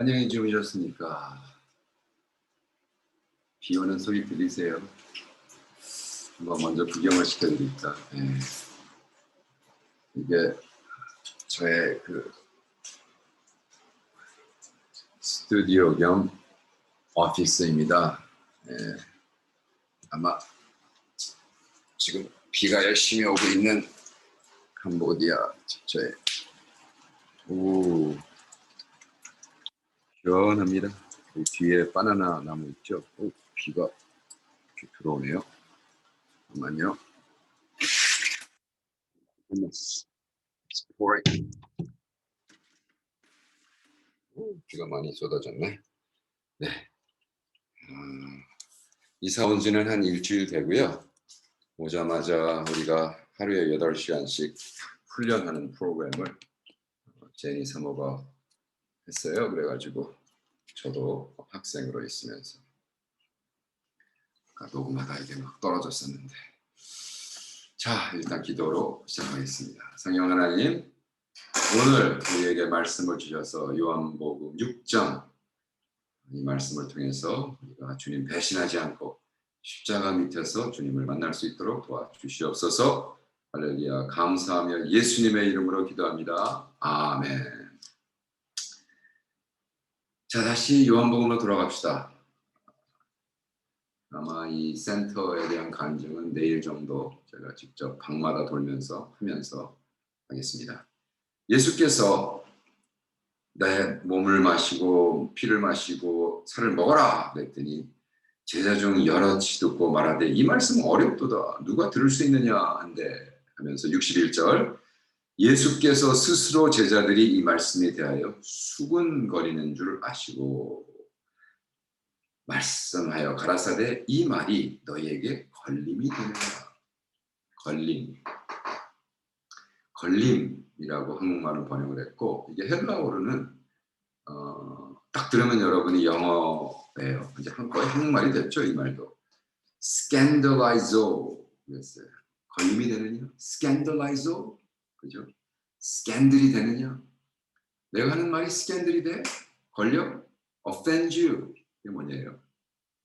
안녕히 주무셨습니까? 비 오는 소리 들리세요? 한번 먼저 구경을 시켜드릴까? 예. 이게 저의 그 스튜디오 겸 오피스입니다. 예. 아마 지금 비가 열심히 오고 있는 캄보디아 저의 오 시원합니다. 그 뒤에 바나나 나무 있죠? 오, 비가 이렇게 들어오네요. 잠깐만요. 비가 많이 쏟아졌네. 네. 음, 이사 온 지는 한 일주일 되고요. 오자마자 우리가 하루에 8시간씩 훈련하는 프로그램을 제니 사모가 했어요. 그래가지고 저도 학생으로 있으면서 아까 녹음하다 이게 막 떨어졌었는데 자 일단 기도로 시작하겠습니다. 성령 하나님 오늘 우리에게 말씀을 주셔서 요한복음 6장 이 말씀을 통해서 우리가 주님 배신하지 않고 십자가 밑에서 주님을 만날 수 있도록 도와주시옵소서 할렐루야 감사하며 예수님의 이름으로 기도합니다. 아멘 자 다시 요한복음으로 돌아갑시다. 아마 이 센터에 대한 간증은 내일 정도 제가 직접 방마다 돌면서 하면서 하겠습니다. 예수께서 내 몸을 마시고 피를 마시고 살을 먹어라 그랬더니 제자 중 여럿이 듣고 말하되 이 말씀은 어렵도다 누가 들을 수 있느냐 한데 하면서 61절 예수께서 스스로 제자들이 이 말씀에 대하여 수군거리는 줄 아시고 말씀하여 가라사대 이 말이 너희에게 걸림이 되느냐? 걸림. 걸림이라고 한국말은 번역을 했고 이게 헬라어로는 어, 딱 들으면 여러분이 영어예요. 이제 한 거의 한국말이 됐죠 이 말도. Scandalizo. 그랬어요. 걸림이 되느냐? Scandalizo 그죠? 스캔들이 되느냐? 내가 하는 말이 스캔들이 돼? 걸려? offend you 이게 뭐냐요?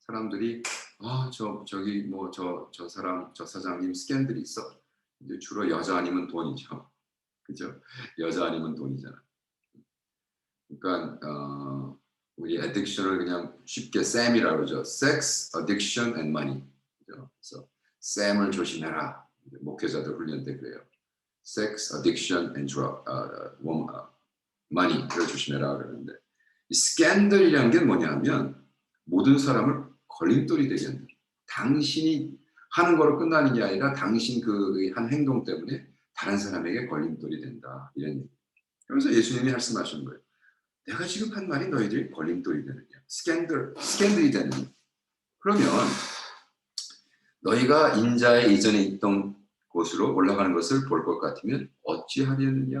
사람들이 아 저 저기 뭐 저 저 사람 저 사장님 스캔들이 있어. 이제 주로 여자 아니면 돈이죠. 그죠? 여자 아니면 돈이잖아. 그러니까 어, 우리 addiction을 그냥 쉽게 쌤이라고 그러죠. sex, addiction and money. 그죠? 그래서 쌤을 조심해라. 목회자들 훈련 때 그래요. Sex, addiction, and drug, uh, woman, uh, money를 조심해라 그러는데 이 스캔들이라는 게 뭐냐면 모든 사람을 걸림돌이 되게 한다. 당신이 하는 거로 끝나는 게 아니라 당신 그 한 행동 때문에 다른 사람에게 걸림돌이 된다. 이런 얘기. 그래서 예수님이 말씀하시는 거예요. 내가 지금 한 말이 너희들이 걸림돌이 되느냐? 스캔들, 스캔들이 되느냐? 그러면 너희가 인자의 이전에 있던 곳으로 올라가는 것을 볼 것 같으면 어찌하려느냐.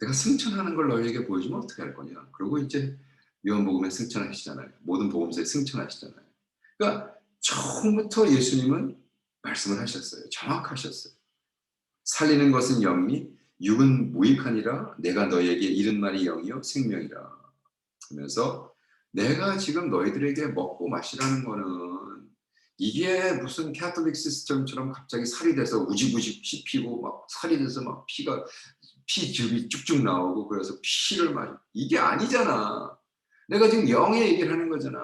내가 승천하는 걸 너희에게 보여주면 어떻게 할 거냐. 그리고 이제 요한복음에 승천하시잖아요. 모든 복음서에 승천하시잖아요. 그러니까 처음부터 예수님은 말씀을 하셨어요. 정확하셨어요. 살리는 것은 영이 육은 무익하니라 내가 너희에게 이른 말이 영이요 생명이라 하면서 내가 지금 너희들에게 먹고 마시라는 거는 이게 무슨 캐톨릭 시스템처럼 갑자기 살이 돼서 우지부지 씹히고 막 살이 돼서 막 피가 피즙이 쭉쭉 나오고 그래서 피를 마시 이게 아니잖아. 내가 지금 영의 얘기를 하는 거잖아.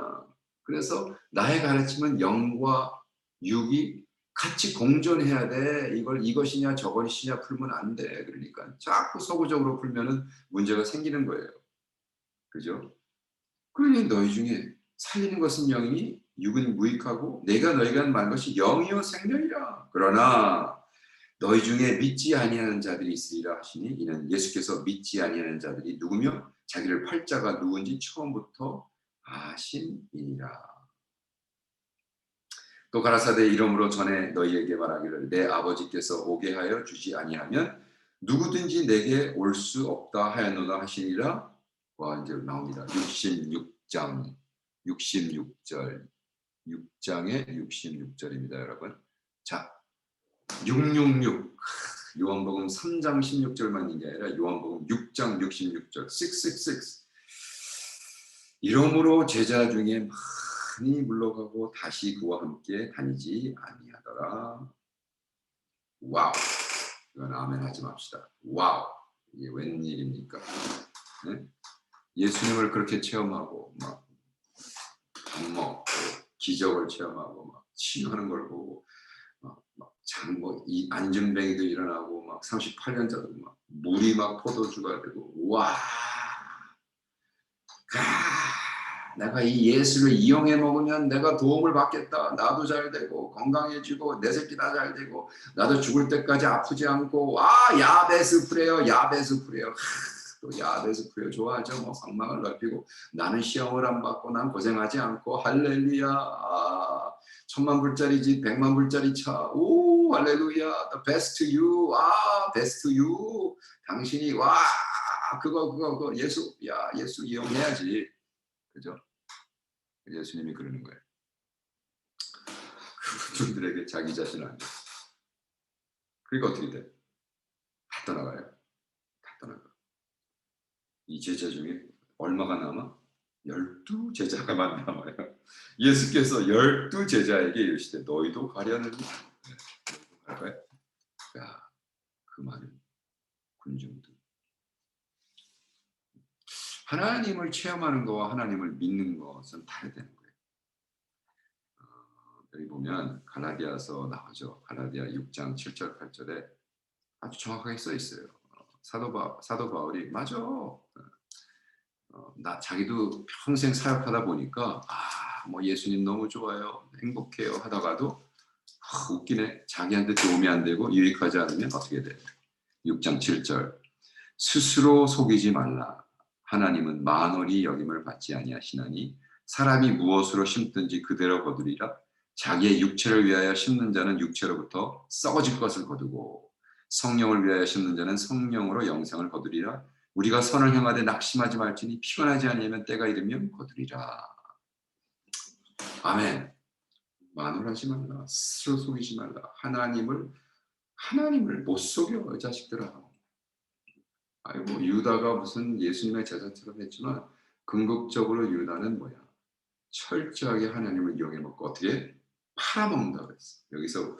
그래서 나의 가르침은 영과 육이 같이 공존해야 돼. 이걸 이것이냐 저것이냐 풀면 안 돼. 그러니까 자꾸 서구적으로 풀면은 문제가 생기는 거예요. 그죠? 그러니 너희 중에 살리는 것은 영이니 육은 무익하고 내가 너희가 말 것이 영이요 생명이라. 그러나 너희 중에 믿지 아니하는 자들이 있으리라 하시니 이는 예수께서 믿지 아니하는 자들이 누구며 자기를 팔자가 누군지 처음부터 아심이니라. 또 가라사대 이름으로 전에 너희에게 말하기를 내 아버지께서 오게 하여 주지 아니하면 누구든지 내게 올 수 없다 하였노라 하시니라. 와 이제 나옵니다. 66장 66절 6장의 66절입니다, 여러분. 자, 666 요한복음 3장 16절만 있는 게 아니라 요한복음 6장 66절 666 이러므로 제자 중에 많이 물러가고 다시 그와 함께 다니지 아니하더라. 와우. 이건 아멘 하지 맙시다. 와우. 이게 웬일입니까? 네? 예수님을 그렇게 체험하고 막 밥 먹고 기적을 체험하고 막 치유하는 걸 보고 막장뭐이 안전뱅이도 일어나고 막 38년자도 막 물이 막 포도주가 되고 와. 아, 내가 이 예수를 이용해 먹으면 내가 도움을 받겠다. 나도 잘 되고 건강해지고 내 새끼 다 잘 되고 나도 죽을 때까지 아프지 않고 아 야베스 프레요 야베스 프레요 또 야베스 프레요 좋아하죠. 뭐 방망을 넓히고 나는 시험을 안 받고 난 고생하지 않고 할렐루야 아, 천만 불짜리 집 백만 불짜리 차오 할렐루야 the best you 아 best you 당신이 와 그거 그거 그거 예수 야 예수 이용해야지 그죠? 예수님이 그러는 거예요. 그분들에게 자기 자신을 안 돼. 그러니까 어떻게 돼? 다 떠나가요. 이 제자 중에 얼마가 남아? 열두 제자가만 남아요. 예수께서 열두 제자에게 이르시되 너희도 갈까요? 야, 그 많은 군중들. 하나님을 체험하는 거와 하나님을 믿는 것은 다르다는 거예요. 어, 여기 보면 갈라디아서 나오죠. 갈라디아 6장 7절 8절에 아주 정확하게 써 있어요. 사도 바 사도 바울이 맞아. 어, 나 자기도 평생 사역하다 보니까 아 뭐 예수님 너무 좋아요, 행복해요 하다가도 아, 웃기네. 자기한테 도움이 안 되고 유익하지 않으면 어떻게 돼? 6장 7절 스스로 속이지 말라. 하나님은 만월이 여김을 받지 아니하시나니 사람이 무엇으로 심든지 그대로 거두리라 자기의 육체를 위하여 심는 자는 육체로부터 썩어질 것을 거두고 성령을 위하여 심는 자는 성령으로 영생을 거두리라. 우리가 선을 행하되 낙심하지 말지니 피곤하지 아니하면 때가 이르면 거두리라. 아멘. 만월하지 말라. 스스로 속이지 말라. 하나님을 하나님을 못 속여 이 자식들아. 아이고 유다가 무슨 예수님의 제자처럼 했지만 궁극적으로 유다는 뭐야? 철저하게 하나님을 이용해 먹고 어떻게? 팔아먹는다 그랬어. 여기서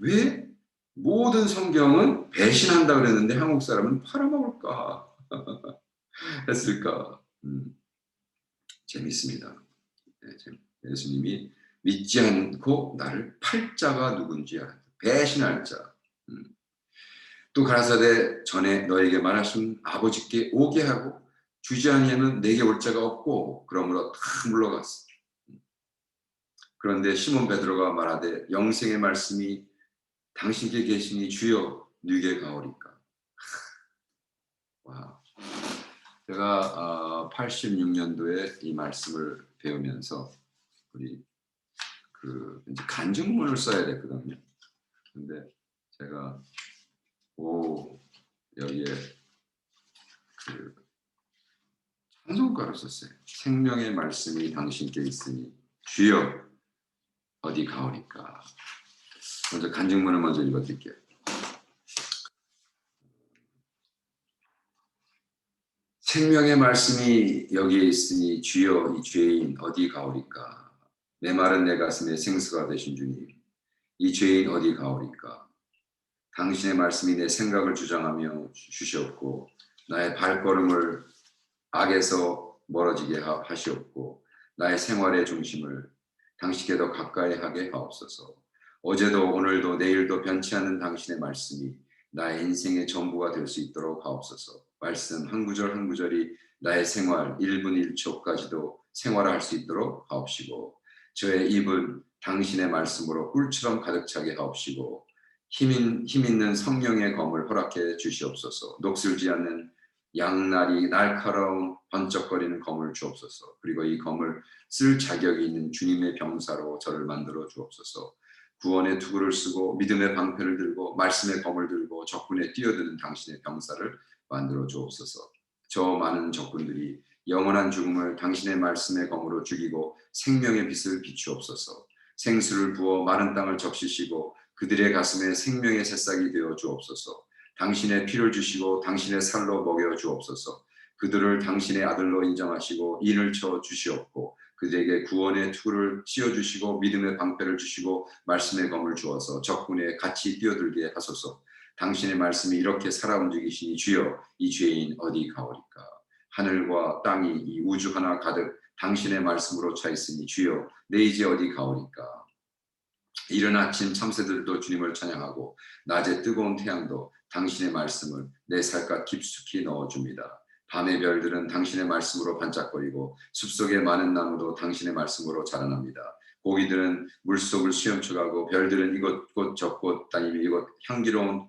왜 모든 성경은 배신한다 그랬는데 한국 사람은 팔아먹을까 했을까? 음, 재밌습니다. 네, 예수님이 믿지 않고 나를 팔자가 누군지 알아. 배신할 자. 음. 또 가라사대 전에 너에게 말하신 아버지께 오게 하고 주지 아니하면 내게 올 자가 없고 그러므로 다 물러갔어. 그런데 시몬 베드로가 말하되 영생의 말씀이 당신께 계시니 주여 누게 가오리까. 와, 제가 86년도에 어, 이 말씀을 배우면서 우리 그 간증문을 써야 됐거든요. 근데 제가 오 여기에 그 찬송가를 썼어요. 생명의 말씀이 당신께 있으니 주여 어디 가오니까. 먼저 간증문을 먼저 읽어드릴게요. 생명의 말씀이 여기에 있으니 주여 이 죄인 어디 가오리까. 내 말은 내 가슴에 생수가 되신 주님. 이 죄인 어디 가오리까. 당신의 말씀이 내 생각을 주장하며 주시옵고 나의 발걸음을 악에서 멀어지게 하시옵고 나의 생활의 중심을 당신께 더 가까이 하게 하옵소서. 어제도 오늘도 내일도 변치 않는 당신의 말씀이 나의 인생의 전부가 될 수 있도록 하옵소서. 말씀 한 구절 한 구절이 나의 생활 1분 1초까지도 생활할 수 있도록 하옵시고 저의 입은 당신의 말씀으로 꿀처럼 가득 차게 하옵시고 힘, 힘 있는 성령의 검을 허락해 주시옵소서. 녹슬지 않는 양날이 날카로운 번쩍거리는 검을 주옵소서. 그리고 이 검을 쓸 자격이 있는 주님의 병사로 저를 만들어 주옵소서. 구원의 투구를 쓰고 믿음의 방패를 들고 말씀의 검을 들고 적군에 뛰어드는 당신의 병사를 만들어 주옵소서. 저 많은 적군들이 영원한 죽음을 당신의 말씀의 검으로 죽이고 생명의 빛을 비추옵소서. 생수를 부어 마른 땅을 적시시고 그들의 가슴에 생명의 새싹이 되어 주옵소서. 당신의 피를 주시고 당신의 살로 먹여 주옵소서. 그들을 당신의 아들로 인정하시고 인을 쳐 주시옵고 그들에게 구원의 투를 씌워 주시고 믿음의 방패를 주시고 말씀의 검을 주어서 적군에 같이 뛰어들게 하소서. 당신의 말씀이 이렇게 살아 움직이시니 주여 이 죄인 어디 가오리까 하늘과 땅이 이 우주 하나 가득 당신의 말씀으로 차 있으니 주여 내 이제 어디 가오리까 이른 아침 참새들도 주님을 찬양하고 낮에 뜨거운 태양도 당신의 말씀을 내 살갗 깊숙이 넣어줍니다. 밤의 별들은 당신의 말씀으로 반짝거리고 숲속의 많은 나무도 당신의 말씀으로 자라납니다. 고기들은 물속을 수염쳐가고 별들은 이곳곳 저곳 다니며 이곳 향기로운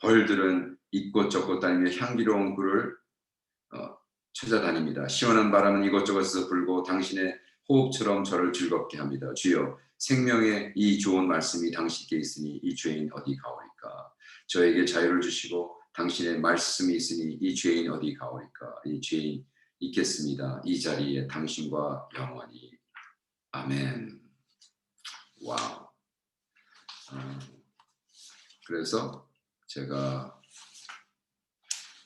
벌들은 이곳 저곳 다니며 향기로운 굴을 어, 찾아다닙니다. 시원한 바람은 이곳저곳에서 불고 당신의 호흡처럼 저를 즐겁게 합니다. 주여 생명의 이 좋은 말씀이 당신께 있으니 이 죄인 어디 가오리까? 저에게 자유를 주시고 당신의 말씀이 있으니 이 죄인 어디 가오리까? 이 죄인 있겠습니다. 이 자리에 당신과 영원히 아멘. 와우. 어, 그래서 제가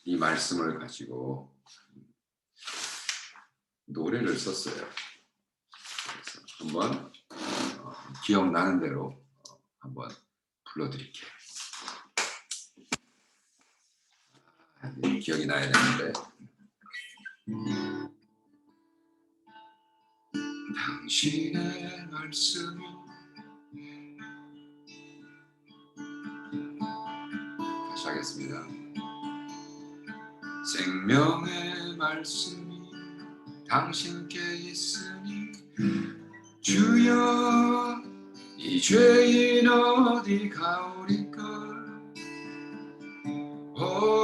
이 말씀을 가지고 노래를 썼어요. 그래서 한번 어, 기억나는 대로 어, 한번 불러드릴게요. 아, 네, 기억이 나야 되는데. 당신의 말씀이 다시 하겠습니다. 생명의 말씀이 당신께 있으니 주여 이 죄인 어디 가오리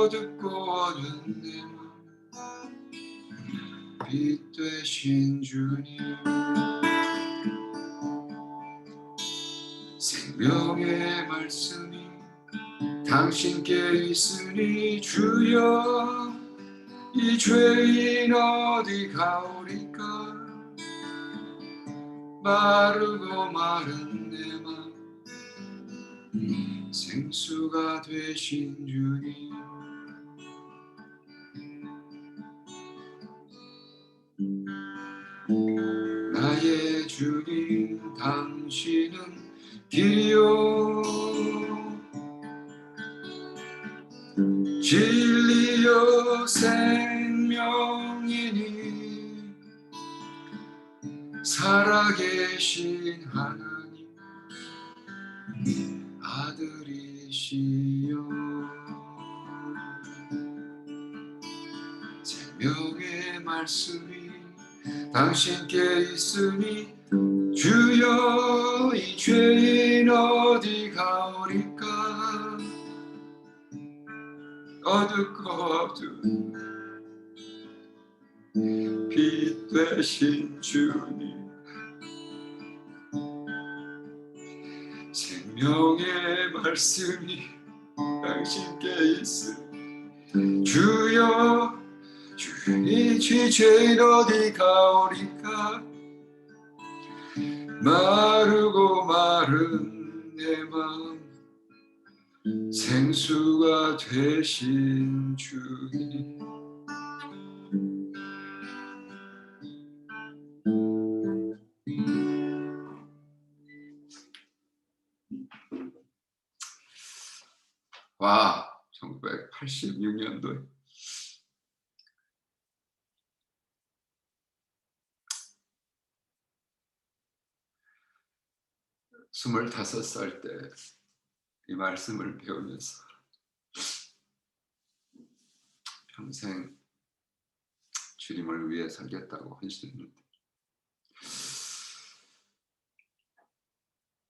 어둡고 어두운 내맘 빛 되신 주님. 생명의 말씀이 당신께 있으니 주여 이 죄인 어디 가오리까? 마르고 마른 내 맘 생수가 되신 주님 나의 주님 당신은 길이요. 진리요 생명이니 살아계신 하나님 아들이시여. 생명의 말씀이 당신께 있으니 주여 이 죄인 어디 가오리까? 어둡고 어두운 빛 되신 주님. 생명의 말씀이 당신께 있으니 주여 주의 죄인 어디 가오리까? 마르고 마른 내 마음 생수가 되신 주님. 와 1986년도에 스물다섯 살 때 이 말씀을 배우면서 평생 주님을 위해 살겠다고 헌신했는데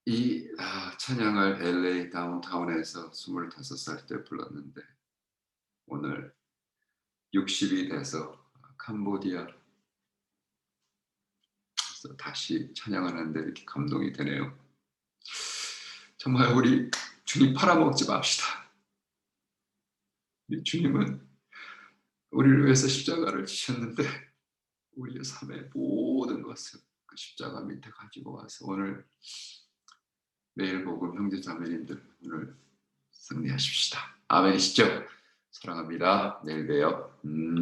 이 아, 찬양을 LA 다운타운에서 25살 때 불렀는데 오늘 60이 돼서 캄보디아 다시 찬양하는데 이렇게 감동이 되네요. 정말 우리 주님 팔아먹지 맙시다. 주님은 우리를 위해서 십자가를 지셨는데 우리의 삶의 모든 것을 그 십자가 밑에 가지고 와서 오늘 매일 복음 형제 자매님들 오늘 승리하십시다. 아멘이시죠? 사랑합니다. 내일 봬요. 음